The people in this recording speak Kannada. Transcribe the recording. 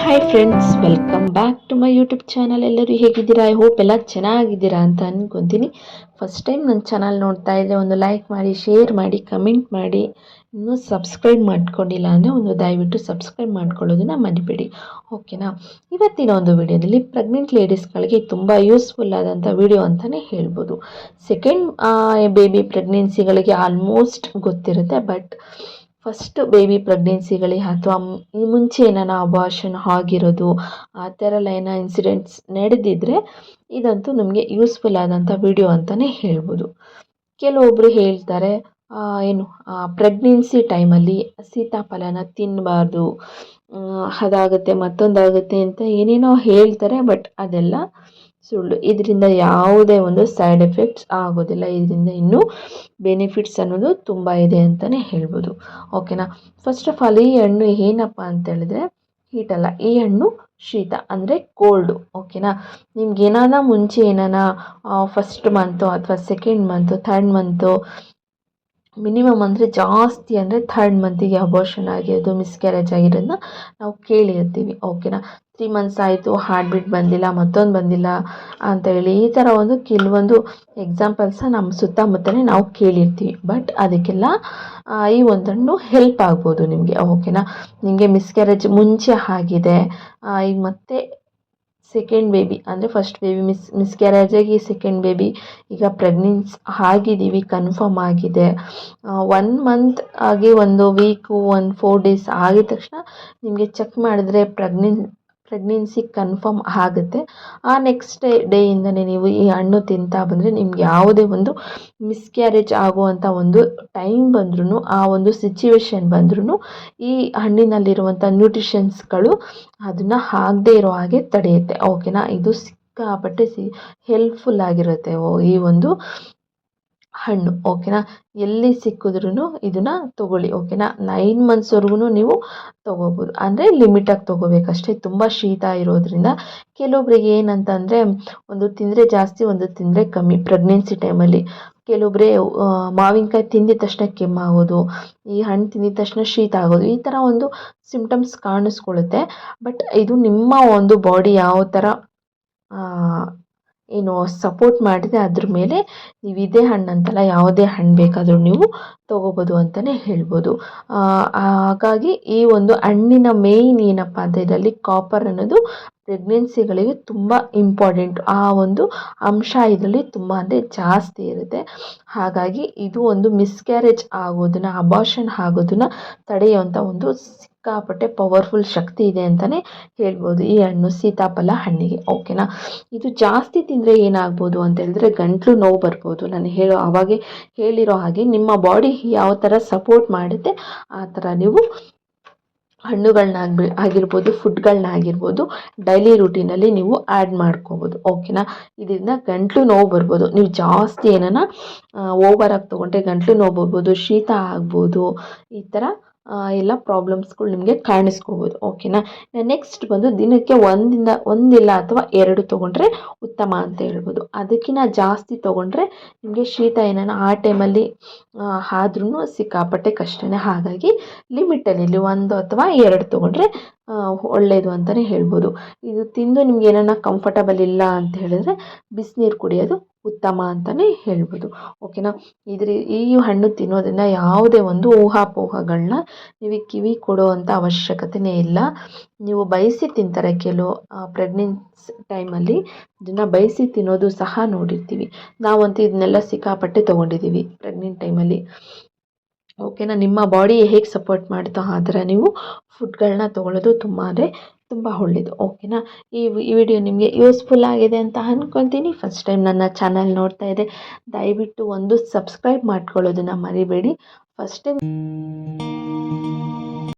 Hi friends welcome back to my YouTube channel ಎಲ್ಲರೂ ಹೇಗಿದ್ದೀರಾ? ಐ ಹೋಪ್ ಎಲ್ಲ ಚೆನ್ನಾಗಿದ್ದೀರಾ ಅಂತ ಅಂದ್ಕೊತೀನಿ ಫಸ್ಟ್ ಟೈಮ್ ನನ್ನ ಚಾನಲ್ ನೋಡ್ತಾ ಇದ್ದರೆ ಒಂದು ಲೈಕ್ ಮಾಡಿ ಶೇರ್ ಮಾಡಿ ಕಮೆಂಟ್ ಮಾಡಿ. ಇನ್ನೂ ಸಬ್ಸ್ಕ್ರೈಬ್ ಮಾಡ್ಕೊಂಡಿಲ್ಲ ಅಂದರೆ ಒಂದು ದಯವಿಟ್ಟು ಸಬ್ಸ್ಕ್ರೈಬ್ ಮಾಡ್ಕೊಳ್ಳೋದನ್ನ ಮರಿಬೇಡಿ. ಓಕೆನಾ ಇವತ್ತಿನ ಒಂದು ವಿಡಿಯೋದಲ್ಲಿ ಪ್ರೆಗ್ನೆಂಟ್ ಲೇಡೀಸ್ಗಳಿಗೆ ತುಂಬ ಯೂಸ್ಫುಲ್ ಆದಂಥ ವಿಡಿಯೋ ಅಂತಲೇ ಹೇಳ್ಬೋದು. ಸೆಕೆಂಡ್ ಬೇಬಿ ಪ್ರೆಗ್ನೆನ್ಸಿಗಳಿಗೆ ಆಲ್ಮೋಸ್ಟ್ ಗೊತ್ತಿರುತ್ತೆ ಬಟ್ ಫಸ್ಟ್ ಬೇಬಿ ಪ್ರೆಗ್ನೆನ್ಸಿಗಳಿಗೆ ಅಥವಾ ಈ ಮುಂಚೆ ಏನಾನ ಅಬಾರ್ಷನ್ ಆಗಿರೋದು, ಆ ಥರ ಎಲ್ಲ ಏನೋ ಇನ್ಸಿಡೆಂಟ್ಸ್ ನಡೆದಿದ್ದರೆ ಇದಂತೂ ನಮಗೆ ಯೂಸ್ಫುಲ್ ಆದಂಥ ವಿಡಿಯೋ ಅಂತಲೇ ಹೇಳ್ಬೋದು. ಕೆಲವೊಬ್ಬರು ಹೇಳ್ತಾರೆ ಏನು ಪ್ರೆಗ್ನೆನ್ಸಿ ಟೈಮಲ್ಲಿ ಸೀತಾಫಲನ ತಿನ್ನಬಾರ್ದು ಅದಾಗುತ್ತೆ ಮತ್ತೊಂದಾಗುತ್ತೆ ಅಂತ ಏನೇನೋ ಹೇಳ್ತಾರೆ ಬಟ್ ಅದೆಲ್ಲ ಸುಳ್ಳು. ಇದರಿಂದ ಯಾವುದೇ ಒಂದು ಸೈಡ್ ಎಫೆಕ್ಟ್ಸ್ ಆಗೋದಿಲ್ಲ. ಇದರಿಂದ ಇನ್ನೂ ಬೆನಿಫಿಟ್ಸ್ ಅನ್ನೋದು ತುಂಬ ಇದೆ ಅಂತಲೇ ಹೇಳ್ಬೋದು. ಓಕೆನಾ? ಫಸ್ಟ್ ಆಫ್ ಆಲ್ ಈ ಹಣ್ಣು ಏನಪ್ಪ ಅಂತ ಹೇಳಿದ್ರೆ ಹೀಟ್ ಅಲ್ಲ. ಈ ಹಣ್ಣು ಶೀತ, ಅಂದರೆ ಕೋಲ್ಡು ಓಕೆನಾ? ನಿಮ್ಗೆ ಏನಾದ್ರೂ ಮುಂಚೆ ಏನಾನ ಫಸ್ಟ್ ಮಂತು ಅಥವಾ second month third month minimum ಅಂದರೆ ಜಾಸ್ತಿ ಅಂದರೆ ಥರ್ಡ್ ಮಂತಿಗೆ ಅಬೋರ್ಷನ್ ಆಗಿರೋದು ಮಿಸ್ಕ್ಯಾರೇಜ್ ಆಗಿರೋದನ್ನ ನಾವು ಕೇಳಿರ್ತೀವಿ ಓಕೆನಾ ತ್ರೀ ಮಂತ್ಸ್ ಆಯಿತು ಹಾರ್ಟ್ ಬೀಟ್ ಬಂದಿಲ್ಲ, ಮತ್ತೊಂದು ಬಂದಿಲ್ಲ ಅಂತ ಹೇಳಿ ಈ ಥರ ಒಂದು ಕೆಲವೊಂದು ಎಕ್ಸಾಂಪಲ್ಸ ನಮ್ಮ ಸುತ್ತಮುತ್ತಲೇ ನಾವು ಕೇಳಿರ್ತೀವಿ. ಬಟ್ ಅದಕ್ಕೆಲ್ಲ ಈ ಒಂದನ್ನು ಹೆಲ್ಪ್ ಆಗ್ಬೋದು ನಿಮಗೆ ಓಕೆನಾ ನಿಮಗೆ ಮಿಸ್ಕ್ಯಾರೇಜ್ ಮುಂಚೆ ಆಗಿದೆ ಈಗ ಮತ್ತೆ ಸೆಕೆಂಡ್ ಬೇಬಿ ಅಂದರೆ ಫಸ್ಟ್ ಬೇಬಿ ಮಿಸ್ ಮಿಸ್ಕ್ಯಾರೇಜ್ ಆಗಿ ಸೆಕೆಂಡ್ ಬೇಬಿ ಈಗ ಪ್ರೆಗ್ನೆನ್ಸ್ ಆಗಿದ್ದೀವಿ ಕನ್ಫರ್ಮ್ ಆಗಿದೆ. ಒನ್ ಮಂತ್ ಆಗಿ ಒಂದು ವೀಕು ಒಂದು ಫೋರ್ ಡೇಸ್ ಆಗಿದ ತಕ್ಷಣ ನಿಮಗೆ ಚೆಕ್ ಮಾಡಿದ್ರೆ ಪ್ರೆಗ್ನೆನ್ ಪ್ರೆಗ್ನೆನ್ಸಿ ಕನ್ಫರ್ಮ್ ಆಗುತ್ತೆ. ಆ ನೆಕ್ಸ್ಟ್ ಡೇಯಿಂದನೇ ನೀವು ಈ ಹಣ್ಣು ತಿಂತಾ ಬಂದರೆ ನಿಮ್ಗೆ ಯಾವುದೇ ಒಂದು ಮಿಸ್ಕ್ಯಾರೇಜ್ ಆಗುವಂಥ ಒಂದು ಟೈಮ್ ಬಂದ್ರೂ ಆ ಒಂದು ಸಿಚುವೇಶನ್ ಬಂದ್ರೂ ಈ ಹಣ್ಣಿನಲ್ಲಿರುವಂಥ ನ್ಯೂಟ್ರಿಷನ್ಸ್ಗಳು ಅದನ್ನು ಆಗದೇ ಇರೋ ಹಾಗೆ ತಡೆಯುತ್ತೆ. ಓಕೆನಾ ಇದು ಸಿಕ್ಕಾಪಟ್ಟೆ ಸಿ ಹೆಲ್ಪ್ಫುಲ್ ಆಗಿರುತ್ತೆ. ಈ ಒಂದು ಹಣ್ಣು ಓಕೆನಾ ಎಲ್ಲಿ ಸಿಕ್ಕಿದ್ರೂ ಇದನ್ನು ತಗೊಳ್ಳಿ ಓಕೆನಾ ನೈನ್ ಮಂತ್ಸ್ವರೆಗೂ ನೀವು ತೊಗೋಬೋದು. ಅಂದರೆ ಲಿಮಿಟಾಗಿ ತೊಗೋಬೇಕಷ್ಟೇ ತುಂಬ ಶೀತ ಇರೋದ್ರಿಂದ. ಕೆಲವೊಬ್ರಿಗೆ ಏನಂತಂದರೆ, ಒಂದು ತಿಂದರೆ ಜಾಸ್ತಿ, ಒಂದು ತಿಂದರೆ ಕಮ್ಮಿ ಪ್ರೆಗ್ನೆನ್ಸಿ ಟೈಮಲ್ಲಿ ಕೆಲವೊಬ್ಬರೇ ಮಾವಿನಕಾಯಿ ತಿಂದಿದ ತಕ್ಷಣ ಕೆಮ್ಮಾಗೋದು ಈ ಹಣ್ಣು ತಿಂದಿದ ತಕ್ಷಣ ಶೀತ ಆಗೋದು, ಈ ಥರ ಒಂದು ಸಿಂಪ್ಟಮ್ಸ್ ಕಾಣಿಸ್ಕೊಳ್ಳುತ್ತೆ ಬಟ್ ಇದು ನಿಮ್ಮ ಒಂದು ಬಾಡಿ ಯಾವ ಥರ ಏನು ಸಪೋರ್ಟ್ ಮಾಡಿದೆ ಅದ್ರ ಮೇಲೆ ನೀವು ಇದೇ ಹಣ್ಣಂತಲ್ಲ ಯಾವುದೇ ಹಣ್ಣು ಬೇಕಾದರೂ ನೀವು ತೊಗೋಬೋದು ಅಂತಲೇ ಹೇಳ್ಬೋದು. ಹಾಗಾಗಿ ಈ ಒಂದು ಹಣ್ಣಿನ ಮೇಯ್ನ್ ಏನಪ್ಪ ಅಂತ ಇದರಲ್ಲಿ ಕಾಪರ್ ಅನ್ನೋದು ಪ್ರೆಗ್ನೆನ್ಸಿಗಳಿಗೆ ತುಂಬ ಇಂಪಾರ್ಟೆಂಟ್ ಆ ಒಂದು ಅಂಶ ಇದರಲ್ಲಿ ತುಂಬ ಅಂದರೆ ಜಾಸ್ತಿ ಇರುತ್ತೆ. ಹಾಗಾಗಿ ಇದು ಒಂದು ಮಿಸ್ಕ್ಯಾರೇಜ್ ಆಗೋದನ್ನು ಅಬಾಷನ್ ಆಗೋದನ್ನು ತಡೆಯುವಂಥ ಒಂದು ಸಿಕ್ಕಾಪಟ್ಟೆ ಪವರ್ಫುಲ್ ಶಕ್ತಿ ಇದೆ ಅಂತಲೇ ಹೇಳ್ಬೋದು ಈ ಹಣ್ಣು ಸೀತಾಫಲ ಹಣ್ಣಿಗೆ. ಓಕೆನಾ ಇದು ಜಾಸ್ತಿ ತಿಂದರೆ ಏನಾಗ್ಬೋದು ಅಂತ ಹೇಳಿದ್ರೆ ಗಂಟ್ಲು ನೋವು ಬರ್ಬೋದು. ನಾನು ಹೇಳೋ ಅವಾಗೆ ಹೇಳಿರೋ ಹಾಗೆ ನಿಮ್ಮ ಬಾಡಿ ಯಾವ ಥರ ಸಪೋರ್ಟ್ ಮಾಡುತ್ತೆ, ಆ ಥರ ನೀವು ಹಣ್ಣುಗಳನ್ನ ಆಗಿರ್ಬೋದು ಫುಡ್ಗಳನ್ನ ಆಗಿರ್ಬೋದು ಡೈಲಿ ರೂಟೀನಲ್ಲಿ ನೀವು ಆ್ಯಡ್ ಮಾಡ್ಕೋಬೋದು ಓಕೆನಾ ಇದರಿಂದ ಗಂಟ್ಲು ನೋವು ಬರ್ಬೋದು. ನೀವು ಜಾಸ್ತಿ ಏನಾನ ಓವರಾಗಿ ತೊಗೊಂಡ್ರೆ ಗಂಟ್ಲು ನೋವು ಬರ್ಬೋದು, ಶೀತ ಆಗ್ಬೋದು, ಈ ಥರ ಎಲ್ಲ ಪ್ರಾಬ್ಲಮ್ಸ್ಗಳು ನಿಮಗೆ ಕಾಣಿಸ್ಕೋಬೋದು ಓಕೆನಾ ನೆಕ್ಸ್ಟ್ ಬಂದು ದಿನಕ್ಕೆ ಒಂದಿಂದ ಒಂದಿಲ್ಲ ಅಥವಾ ಎರಡು ತೊಗೊಂಡ್ರೆ ಉತ್ತಮ ಅಂತ ಹೇಳ್ಬೋದು. ಅದಕ್ಕಿಂತ ಜಾಸ್ತಿ ತೊಗೊಂಡ್ರೆ ನಿಮಗೆ ಶೀತ ಏನಾನ ಆ ಟೈಮಲ್ಲಿ ಆದ್ರೂ ಸಿಕ್ಕಾಪಟ್ಟೆ ಕಷ್ಟನೇ. ಹಾಗಾಗಿ ಲಿಮಿಟಲ್ಲಿ ಒಂದು ಅಥವಾ ಎರಡು ತೊಗೊಂಡ್ರೆ ಒಳ್ಳೆಯದು ಅಂತಲೇ ಹೇಳ್ಬೋದು. ಇದು ತಿಂದು ನಿಮ್ಗೆ ಏನಾನ ಕಂಫರ್ಟಬಲ್ ಇಲ್ಲ ಅಂತ ಹೇಳಿದ್ರೆ ಬಿಸಿನೀರು ಕುಡಿಯೋದು ಉತ್ತಮ ಅಂತಲೇ ಹೇಳ್ಬೋದು. ಓಕೆನಾ ಇದ್ರ, ಈ ಹಣ್ಣು ತಿನ್ನೋದ್ರಿಂದ ಯಾವುದೇ ಒಂದು ಊಹಾಪೋಹಗಳನ್ನ ನೀವು ಕಿವಿ ಕೊಡುವಂಥ ಅವಶ್ಯಕತೆನೇ ಇಲ್ಲ. ನೀವು ಬಯಸಿ ತಿಂತಾರೆ ಕೆಲವು ಪ್ರೆಗ್ನೆನ್ಸ್ ಟೈಮಲ್ಲಿ ಇದನ್ನು ಬಯಸಿ ತಿನ್ನೋದು ಸಹ ನೋಡಿರ್ತೀವಿ. ನಾವಂತೂ ಇದನ್ನೆಲ್ಲ ಸಿಕ್ಕಾಪಟ್ಟೆ ತೊಗೊಂಡಿದ್ದೀವಿ ಪ್ರೆಗ್ನೆಂಟ್ ಟೈಮಲ್ಲಿ ಓಕೆನಾ ನಿಮ್ಮ ಬಾಡಿ ಹೇಗೆ ಸಪೋರ್ಟ್ ಮಾಡುತ್ತೋ ಆ ಥರ ನೀವು ಫುಡ್ಗಳನ್ನ ತೊಗೊಳ್ಳೋದು ತುಂಬಾ ತುಂಬ ಒಳ್ಳೆಯದು ಓಕೆನಾ ಈ ವಿಡಿಯೋ ನಿಮಗೆ ಯೂಸ್ಫುಲ್ ಆಗಿದೆ ಅಂತ ಅಂದ್ಕೊತೀನಿ ಫಸ್ಟ್ ಟೈಮ್ ನನ್ನ ಚಾನಲ್ ನೋಡ್ತಾ ಇದೆ ದಯವಿಟ್ಟು ಒಂದು ಸಬ್ಸ್ಕ್ರೈಬ್ ಮಾಡ್ಕೊಳ್ಳೋದನ್ನು ಮರಿಬೇಡಿ. First time